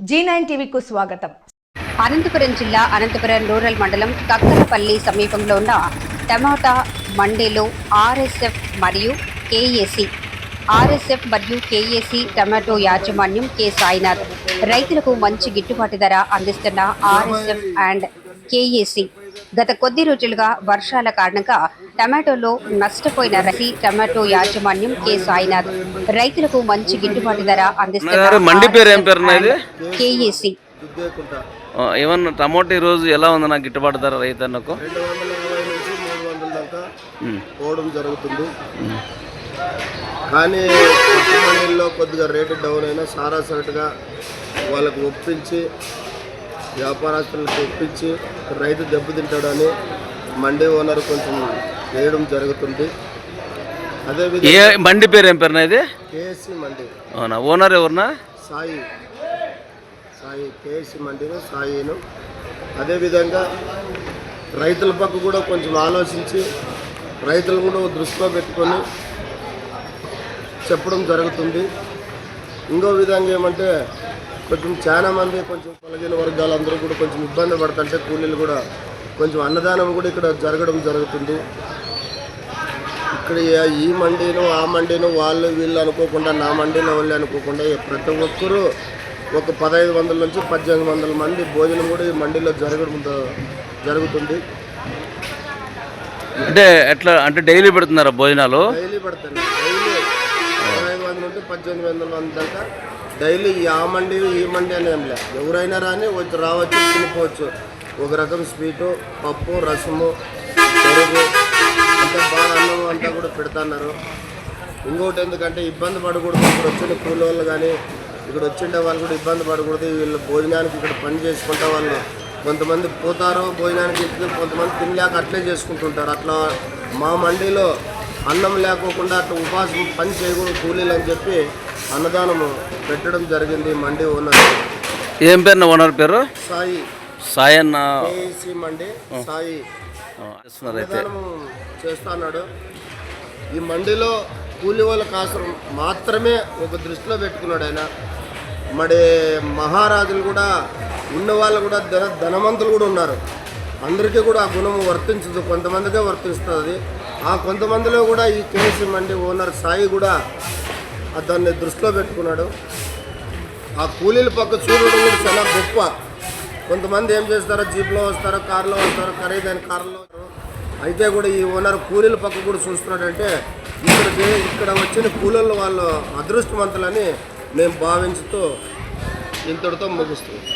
G nine టీవీకు స్వాగతం. అనంతపురం జిల్లా Anantapuram rural మండలం కక్కలపల్లి సమీపంలో ఉన్న టమాటా మండీలో ఆర్ఎస్ఎఫ్ మరియు కేఏసి ఆర్ఎస్ఎఫ్ మరియు కేఏసీ టమాటో యాజమాన్యం కె. సాయినాథ్ రైతులకు మంచి గిట్టుబాటు ధర అందిస్తున్న ఆర్ఎస్ఎఫ్ అండ్ కేఏసీ గత కొద్ది రోజులుగా వర్షాల కారణంగా టమాటోలో నష్టపోయిన రసి టమాటో యాజమాన్యం కె సాయినాథ్ రైతులకు మంచి గిట్టుబాటు ధర గారు, మండి పేరు ఏం పేరున్నా ఇది? అందిస్తున్న కేఏసీ ఆ, ఏమన్నా టమాటో ఈ రోజు ఎలా ఉంది నాకు గిట్టుబాటు ధర రైతన్నకు? పోవడం జరుగుతుంది. కానీ పట్టు మండీల్లో కొద్దిగా రేటు డౌన్ అయినా సారాసరిగా వాళ్ళకు ఒప్పించి వ్యాపారస్తులకు ఒప్పించి రైతు దెబ్బతింటాడని మండీ ఓనర్ కొంచెం వేయడం జరుగుతుంది. ఏ అదేవిధంగా మండి పేరు ఏం పేరునా ఇది? కేఎస్సి మండీ. అవునా? ఓనర్ ఎవరినా? సాయి. సాయి కేఎస్సి మండీను సాయిను. అదేవిధంగా రైతుల పక్క కూడా కొంచెం ఆలోచించి రైతులు కూడా దృష్టిలో పెట్టుకొని చెప్పడం జరుగుతుంది. ఇంకో విధంగా ఏమంటే కొంచెం చాలా మంది కొంచెం పలగిన వర్గాలు అందరూ కూడా కొంచెం ఇబ్బంది పడుతుంటే కూలీలు కూడా కొంచెం అన్నదానం కూడా ఇక్కడ జరగడం జరుగుతుంది. ఇక్కడ ఈ మండీను ఆ మండీను వాళ్ళు వీళ్ళు అనుకోకుండా నా మండీలో వాళ్ళు అనుకోకుండా ప్రతి ఒక్కరూ ఒక పదహైదు వందల నుంచి పద్దెనిమిది వందల మంది భోజనం కూడా ఈ మండీలో జరగడం జరుగుతుంది. అంటే ఎట్లా అంటే డైలీ పెడుతున్నారా భోజనాలు? డైలీ పడతాను నుంచి పద్దెనిమిది వందల మంది దాకా డైలీ ఆ మండి ఈ మండి అని ఏం లేదు ఎవరైనా రాని వచ్చి రావచ్చు తినిపోవచ్చు. ఒక రకం స్వీటు పప్పు రసము పెరుగు అంతా బాగా అన్నం అంతా కూడా పెడుతున్నారు. ఇంకోటి ఎందుకంటే ఇబ్బంది పడకూడదు. ఇక్కడ వచ్చిన కూలోళ్ళు కానీ ఇక్కడ వచ్చిండే వాళ్ళు కూడా ఇబ్బంది పడకూడదు. వీళ్ళు భోజనానికి ఇక్కడ పని చేసుకుంటే వాళ్ళు. కొంతమంది పోతారు భోజనానికి కొంతమంది తినలేక అట్లే చేసుకుంటుంటారు. అట్లా మా మండీలో అన్నం లేకోకుండా అట్లా ఉపాసం పని చేయకూడదు కూలీలు అని చెప్పి అన్నదానము పెట్టడం జరిగింది మండీ ఓనర్ ఏం పేరున ఓనర్ పేరు? సాయి. సాయన్న ఏసీ మండీ సాయి. చేస్తున్నాడు. ఈ మండిలో కూలి వాళ్ళ కోసం మాత్రమే ఒక దృష్టిలో పెట్టుకున్నాడు ఆయన. మరి మహారాజులు కూడా ఉన్న వాళ్ళు కూడా ధన ధనవంతులు కూడా ఉన్నారు. అందరికీ కూడా ఆ గుణం వర్తించదు కొంతమందికే వర్తిస్తుంది. ఆ కొంతమందిలో కూడా ఈ కేసీ మండి ఓనర్ సాయి కూడా దాన్ని దృష్టిలో పెట్టుకున్నాడు. ఆ కూలీల పక్క చూడడం కూడా చాలా గొప్ప. కొంతమంది ఏం చేస్తారో జీప్లో వస్తారో కార్లో వస్తారో ఖరీదైన కార్లో అయితే కూడా ఈ ఓనర్ కూలీల పక్క కూడా చూస్తున్నాడంటే ఇక్కడికి ఇక్కడ వచ్చిన కూలీల వాళ్ళు అదృష్టవంతులని మేము భావించుతూ ఇంతటితో ముగిస్తుంది